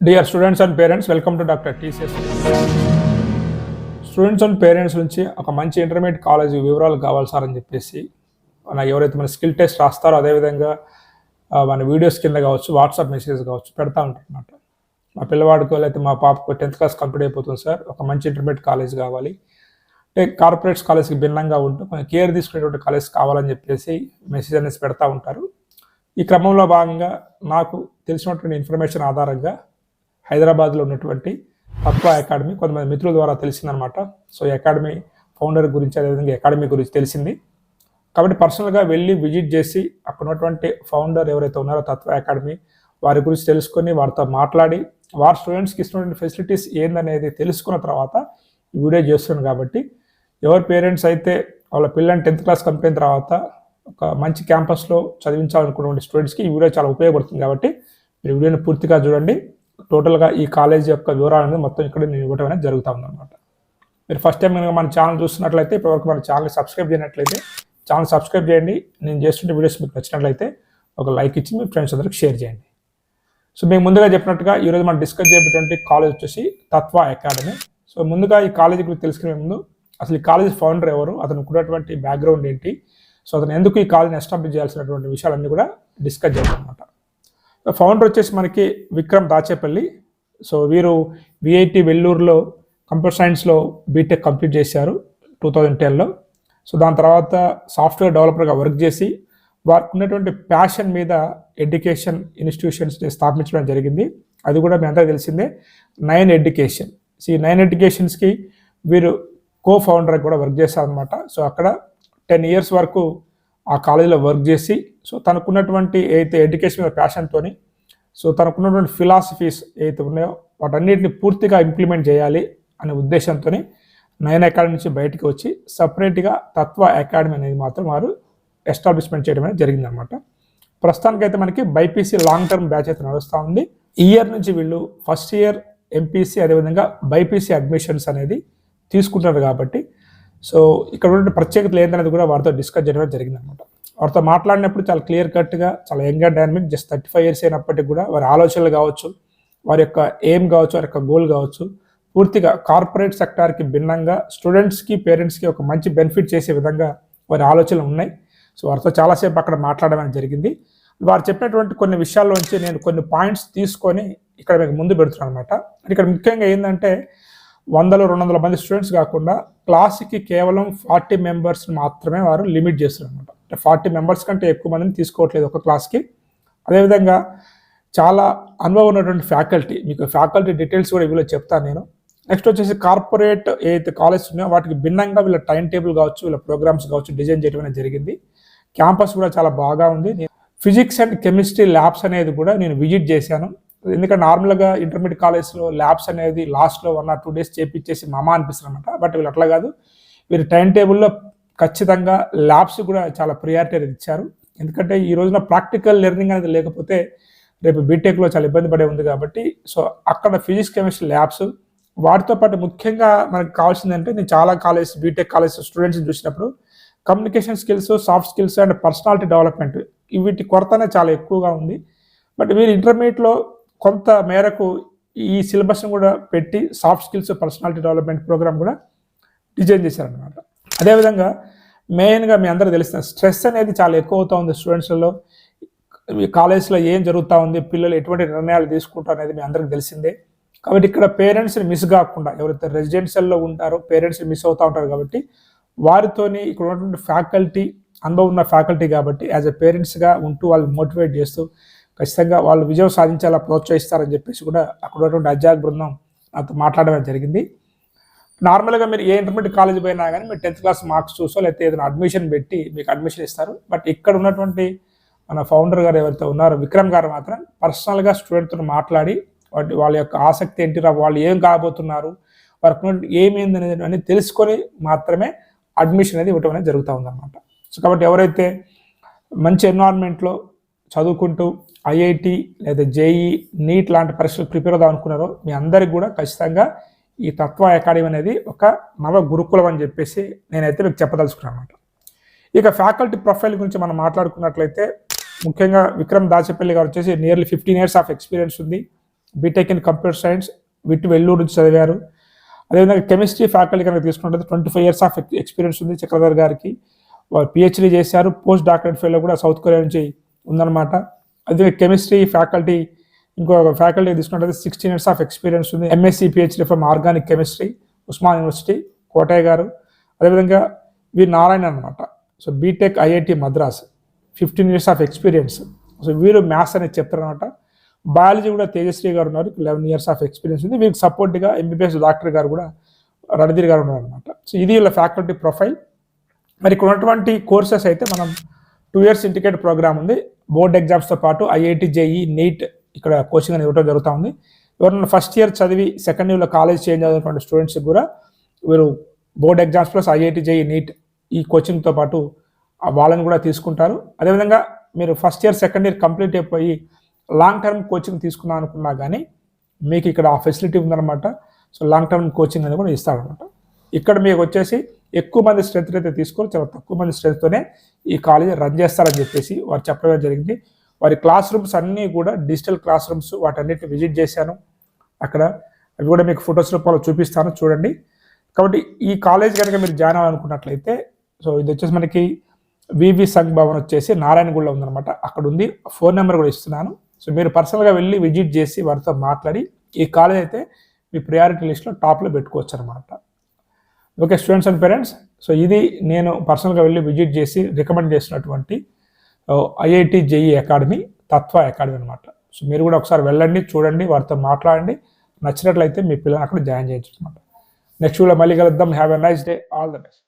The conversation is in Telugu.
Dear students and parents welcome to doctor TCS students and parents నుంచి ఒక మంచి ఇంటర్మీడియట్ కాలేజ్ వివరాలు కావాలి సార్ అని చెప్పేసి మన ఎవరైతే మన స్కిల్ టెస్ట్ రాస్తారో అదేవిధంగా మన వీడియోస్ కింద కావచ్చు వాట్సాప్ మెసేజ్ కావచ్చు పెడతా ఉంటారనమాట మా పిల్లవాడికి లేకపోతే మా పాపకు టెన్త్ క్లాస్ కంప్లీట్ అయిపోతుంది సార్. ఒక మంచి ఇంటర్మీడియట్ కాలేజ్ కావాలి. అంటే కార్పొరేట్స్ కాలేజ్కి భిన్నంగా ఉంటూ మన కేర్ తీసుకునేటువంటి కాలేజ్ కావాలని చెప్పేసి మెసేజ్ అనేసి పెడతా ఉంటారు. ఈ క్రమంలో భాగంగా నాకు తెలిసినటువంటి ఇన్ఫర్మేషన్ ఆధారంగా హైదరాబాద్లో ఉన్నటువంటి తత్వ అకాడమీ కొంతమంది మిత్రుల ద్వారా తెలిసిందనమాట. సో ఈ అకాడమీ ఫౌండర్ గురించి అదేవిధంగా అకాడమీ గురించి తెలిసింది. కాబట్టి పర్సనల్గా వెళ్ళి విజిట్ చేసి అక్కడ ఉన్నటువంటి ఫౌండర్ ఎవరైతే ఉన్నారో తత్వ అకాడమీ వారి గురించి తెలుసుకొని వారితో మాట్లాడి వారి స్టూడెంట్స్కి ఇస్తున్నటువంటి ఫెసిలిటీస్ ఏందనేది తెలుసుకున్న తర్వాత ఈ వీడియో చేస్తున్నాను కాబట్టి ఎవరి పేరెంట్స్ అయితే వాళ్ళ పిల్లని టెన్త్ క్లాస్ కంప్లీట్ తర్వాత ఒక మంచి క్యాంపస్లో చదివించాలనుకున్నటువంటి స్టూడెంట్స్కి ఈ వీడియో చాలా ఉపయోగపడుతుంది కాబట్టి మీరు వీడియోని పూర్తిగా చూడండి. టోటల్గా ఈ కాలేజ్ యొక్క వివరాలు అనేది మొత్తం ఇక్కడ నేను ఇవ్వడం అనేది జరుగుతూ ఉందన్నమాట. మీరు ఫస్ట్ టైం కనుక మన ఛానల్ చూస్తున్నట్లయితే ఇప్పటివరకు మన ఛానల్ సబ్స్క్రైబ్ చేయనట్లయితే ఛానల్ సబ్స్క్రైబ్ చేయండి. నేను చేస్తుంటే వీడియోస్ మీకు నచ్చినట్లయితే ఒక లైక్ ఇచ్చి మీ ఫ్రెండ్స్ అందరికి షేర్ చేయండి. సో మేము ముందుగా చెప్పినట్టుగా ఈరోజు మనం డిస్కస్ చేయబోయేటువంటి కాలేజ్ వచ్చేసి తత్వ అకాడమీ సో ముందుగా ఈ కాలేజీ గురించి తెలుసుకునే ముందు అసలు ఈ కాలేజ్ ఫౌండర్ ఎవరు అతను ఉన్నటువంటి బ్యాక్గ్రౌండ్ ఏంటి? సో అతను ఎందుకు ఈ కాలేజీని ఎస్టాబ్లిష్ చేయాల్సినటువంటి విషయాలన్నీ కూడా డిస్కస్ చేయాలన్నమాట అనమాట ఫౌండర్ వచ్చేసి మనకి విక్రమ్ దాచేపల్లి. సో వీరు విఐటి వెల్లూరులో కంప్యూటర్ సైన్స్లో బీటెక్ కంప్లీట్ చేశారు టూ థౌజండ్ టెన్లో సో దాని తర్వాత సాఫ్ట్వేర్ డెవలపర్గా వర్క్ చేసి వారికి ఉన్నటువంటి ప్యాషన్ మీద ఎడ్యుకేషన్ ఇన్స్టిట్యూషన్స్ స్థాపించడం జరిగింది. అది కూడా మీ అందరికీ తెలిసిందే నైన్ ఎడ్యుకేషన్. సో ఈ నైన్ ఎడ్యుకేషన్స్కి వీరు కో ఫౌండర్ కూడా వర్క్ చేశారనమాట సో అక్కడ టెన్ ఇయర్స్ వరకు ఆ కాలేజీలో వర్క్ చేసి సో తనకున్నటువంటి ఏదైతే ఎడ్యుకేషన్ మీద ప్యాషన్తోని సో తనకున్నటువంటి ఫిలాసఫీస్ ఏదైతే ఉన్నాయో వాటన్నిటిని పూర్తిగా ఇంప్లిమెంట్ చేయాలి అనే ఉద్దేశంతో నైన్ అకాడమీ నుంచి బయటకు వచ్చి సపరేట్గా తత్వ అకాడమీ అనేది మాత్రం వారు ఎస్టాబ్లిష్మెంట్ చేయడం అనేది జరిగిందనమాట. ప్రస్తుతానికైతే మనకి బైపీసీ లాంగ్ టర్మ్ బ్యాచ్ అయితే నడుస్తూ ఉంది. ఈ ఇయర్ నుంచి వీళ్ళు ఫస్ట్ ఇయర్ ఎంపీసీ అదేవిధంగా బైపీసీ అడ్మిషన్స్ అనేది తీసుకుంటారు కాబట్టి సో ఇక్కడ ఉన్న ప్రత్యేకతలు ఏంటనేది కూడా వారితో డిస్కస్ చేయడం జరిగింది అనమాట వారితో మాట్లాడినప్పుడు చాలా క్లియర్ కట్గా చాలా younger dynamic just thirty five years అయినప్పటికీ కూడా వారి ఆలోచనలు కావచ్చు వారి యొక్క ఎయిమ్ కావచ్చు వారి యొక్క గోల్ కావచ్చు పూర్తిగా కార్పొరేట్ సెక్టార్కి భిన్నంగా స్టూడెంట్స్కి పేరెంట్స్కి ఒక మంచి బెనిఫిట్ చేసే విధంగా వారి ఆలోచనలు ఉన్నాయి. సో వారితో చాలాసేపు అక్కడ మాట్లాడడం జరిగింది. వారు చెప్పినటువంటి కొన్ని విషయాల్లోంచి నేను కొన్ని పాయింట్స్ తీసుకొని ఇక్కడ మీకు ముందు పెడుతున్నాను అనమాట ఇక్కడ ముఖ్యంగా ఏంటంటే వందలు రెండు వందల మంది స్టూడెంట్స్ కాకుండా క్లాస్కి కేవలం ఫార్టీ మెంబర్స్ మాత్రమే వారు లిమిట్ చేస్తున్నారు అనమాట అంటే ఫార్టీ మెంబర్స్ కంటే ఎక్కువ మందిని తీసుకోవట్లేదు ఒక క్లాస్కి. అదేవిధంగా చాలా అనుభవం ఉన్నటువంటి ఫ్యాకల్టీ మీకు ఫ్యాకల్టీ డీటెయిల్స్ కూడా వీళ్ళు చెప్తాను నేను. నెక్స్ట్ వచ్చేసి కార్పొరేట్ ఏదైతే కాలేజ్ ఉన్నాయో వాటికి భిన్నంగా వీళ్ళ టైం టేబుల్ కావచ్చు వీళ్ళ ప్రోగ్రామ్స్ కావచ్చు డిజైన్ చేయడం అనేది జరిగింది. క్యాంపస్ కూడా చాలా బాగా ఉంది. ఫిజిక్స్ అండ్ కెమిస్ట్రీ ల్యాబ్స్ అనేది కూడా నేను విజిట్ చేశాను. ఎందుకంటే నార్మల్గా ఇంటర్మీడియట్ కాలేజ్లో ల్యాబ్స్ అనేది లాస్ట్లో వన్ ఆర్ టూ డేస్ చేపించేసి మమా అనిపిస్తుంది అనమాట బట్ వీళ్ళు అట్లా కాదు. వీరు టైం టేబుల్లో ఖచ్చితంగా ల్యాబ్స్ కూడా చాలా ప్రియారిటీ అనేది ఇచ్చారు. ఎందుకంటే ఈ రోజున ప్రాక్టికల్ లెర్నింగ్ అనేది లేకపోతే రేపు బీటెక్లో చాలా ఇబ్బంది పడే ఉంది కాబట్టి సో అక్కడ ఫిజిక్స్ కెమిస్ట్రీ ల్యాబ్స్ వాటితో పాటు ముఖ్యంగా మనకు కావాల్సిందంటే నేను చాలా కాలేజ్ బీటెక్ కాలేజ్ స్టూడెంట్స్ని చూసినప్పుడు communication skills soft skills and personality development వీటి కొరతనే చాలా ఎక్కువగా ఉంది. బట్ వీరు ఇంటర్మీడియట్లో కొంత మేరకు ఈ సిలబస్ని కూడా పెట్టి soft skills personality development program కూడా డిజైన్ చేశారనమాట అదేవిధంగా మెయిన్గా మీ అందరూ తెలుస్తుంది స్ట్రెస్ అనేది చాలా ఎక్కువ అవుతూ ఉంది స్టూడెంట్స్లలో. కాలేజ్లో ఏం జరుగుతూ ఉంది పిల్లలు ఎటువంటి నిర్ణయాలు తీసుకుంటారు అనేది మీ అందరికీ తెలిసిందే. కాబట్టి ఇక్కడ పేరెంట్స్ని మిస్ కాకుండా ఎవరైతే రెసిడెన్షియల్లో ఉంటారో పేరెంట్స్ని మిస్ అవుతూ ఉంటారు కాబట్టి వారితోని ఇక్కడ ఉన్నటువంటి ఫ్యాకల్టీ అనుభవం ఉన్న ఫ్యాకల్టీ కాబట్టి యాజ్ ఎ పేరెంట్స్గా ఉంటూ వాళ్ళు మోటివేట్ చేస్తూ ఖచ్చితంగా వాళ్ళు విజయం సాధించేలా ప్రోత్సహిస్తారని చెప్పేసి కూడా అక్కడ ఉన్నటువంటి అధ్యాపక బృందం నాతో మాట్లాడడం జరిగింది. నార్మల్గా మీరు ఏ ఇంటర్మీడియట్ కాలేజ్ పోయినా కానీ మీరు టెన్త్ క్లాస్ మార్క్స్ చూసో లేకపోతే ఏదైనా అడ్మిషన్ పెట్టి మీకు అడ్మిషన్ ఇస్తారు. బట్ ఇక్కడ ఉన్నటువంటి మన ఫౌండర్ గారు ఎవరైతే ఉన్నారో విక్రమ్ గారు మాత్రం పర్సనల్గా స్టూడెంట్తో మాట్లాడి వాటి వాళ్ళ యొక్క ఆసక్తి ఏంటి వాళ్ళు ఏం కాబోతున్నారు వారికి ఏమైంది అనేది తెలుసుకొని మాత్రమే అడ్మిషన్ అనేది ఇవ్వటం అనేది జరుగుతూ ఉందన్నమాట. సో కాబట్టి ఎవరైతే మంచి ఎన్వైరాన్మెంట్లో చదువుకుంటూ ఐఐటి లేదా జేఈ నీట్ లాంటి పరీక్షలు ప్రిపేర్ అవుదాం అనుకున్నారో మీ అందరికి కూడా ఖచ్చితంగా ఈ తత్వ అకాడమీ అనేది ఒక నవ గురుకులం అని చెప్పేసి నేనైతే మీకు చెప్పదలుచుకున్నాను అనమాట ఇక ఫ్యాకల్టీ ప్రొఫైల్ గురించి మనం మాట్లాడుకున్నట్లయితే ముఖ్యంగా విక్రమ్ దాచపల్లి గారు వచ్చేసి nearly fifteen years of experience ఉంది. BTech in computer science VIT Vellore నుంచి చదివారు. అదేవిధంగా కెమిస్ట్రీ ఫ్యాకల్టీ కనుక తీసుకున్నట్లయితే twenty five years of experience ఉంది చక్రధర్ గారికి. వారు పిహెచ్డీ చేశారు. పోస్ట్ డాక్టరేట్ ఫీల్డ్లో కూడా సౌత్ కొరియా నుంచి ఉందన్నమాట. అదే కెమిస్ట్రీ ఫ్యాకల్టీ ఇంకో ఫ్యాకల్టీ తీసుకుంటే సిక్స్టీన్ ఇయర్స్ ఆఫ్ ఎక్స్పీరియన్స్ ఉంది. MSc PhD from organic chemistry Osman university Kotaiah గారు. అదేవిధంగా వి నారాయణ అనమాట so BTech IIT Madras. Fifteen years of experience so వీరు మ్యాథ్స్ అనేది చెప్తారు అనమాట బయాలజీ కూడా తేజశ్రీ గారు ఉన్నారు. లెవెన్ ఇయర్స్ ఆఫ్ ఎక్స్పీరియన్స్ ఉంది. వీరికి సపోర్ట్గా ఎంబీబీఎస్ డాక్టర్ గారు కూడా రణధీర్ గారు ఉన్నారు అనమాట సో ఇది వీళ్ళ ఫ్యాకల్టీ ప్రొఫైల్ మరి ఇక్కడ ఉన్నటువంటి కోర్సెస్ అయితే మనం టూ ఇయర్స్ ఇంటిగ్రేట్ ప్రోగ్రామ్ ఉంది. బోర్డ్ ఎగ్జామ్స్తో పాటు ఐఐటి జేఈ నీట్ ఇక్కడ కోచింగ్ అనేది ఇవ్వడం జరుగుతూ ఉంది. ఎవరైనా ఫస్ట్ ఇయర్ చదివి సెకండ్ ఇయర్లో కాలేజ్ చేంజ్ అవుతున్నటువంటి స్టూడెంట్స్కి కూడా వీరు board exams plus IIT JEE NEET ఈ కోచింగ్తో పాటు ఆ వాళ్ళని కూడా తీసుకుంటారు. అదేవిధంగా మీరు first year second year complete అయిపోయి లాంగ్ టర్మ్ కోచింగ్ తీసుకుందాం అనుకున్నా కానీ మీకు ఇక్కడ ఆ ఫెసిలిటీ ఉందన్నమాట. సో లాంగ్ టర్మ్ కోచింగ్ అనేది కూడా ఇస్తారనమాట ఇక్కడ మీకు వచ్చేసి ఎక్కువ మంది స్ట్రెంత్ అయితే తీసుకొని చాలా తక్కువ మంది స్ట్రెంత్తోనే ఈ కాలేజ్ రన్ చేస్తారని చెప్పేసి వారు చెప్పడం జరిగింది. వారి క్లాస్ రూమ్స్ అన్నీ కూడా డిజిటల్ క్లాస్ రూమ్స్ వాటన్నిటిని విజిట్ చేశాను. అక్కడ అవి కూడా మీకు ఫొటోస్ రూపంలో చూపిస్తాను చూడండి. కాబట్టి ఈ కాలేజ్ కనుక మీరు జాయిన్ అవ్వాలనుకున్నట్లయితే సో ఇది వచ్చేసి మనకి వివి సంఘ్ భవన్ వచ్చేసి నారాయణగూడలో ఉందన్నమాట. అక్కడ ఉంది ఫోన్ నెంబర్ కూడా ఇస్తున్నాను. సో మీరు పర్సనల్గా వెళ్ళి విజిట్ చేసి వారితో మాట్లాడి ఈ కాలేజ్ అయితే మీ ప్రయారిటీ లిస్ట్లో టాప్లో పెట్టుకోవచ్చు అనమాట okay students and parents so ఇది నేను పర్సనల్గా వెళ్ళి విజిట్ చేసి రికమెండ్ చేసినటువంటి IIT JEE academy Tatva academy అనమాట సో మీరు కూడా ఒకసారి వెళ్ళండి చూడండి వారితో మాట్లాడండి. నచ్చినట్లయితే మీ పిల్లల్ని అక్కడ జాయిన్ చేయొచ్చు అనమాట నెక్స్ట్ వీడియో మళ్ళీ కలుద్దాం. Have a nice day all the best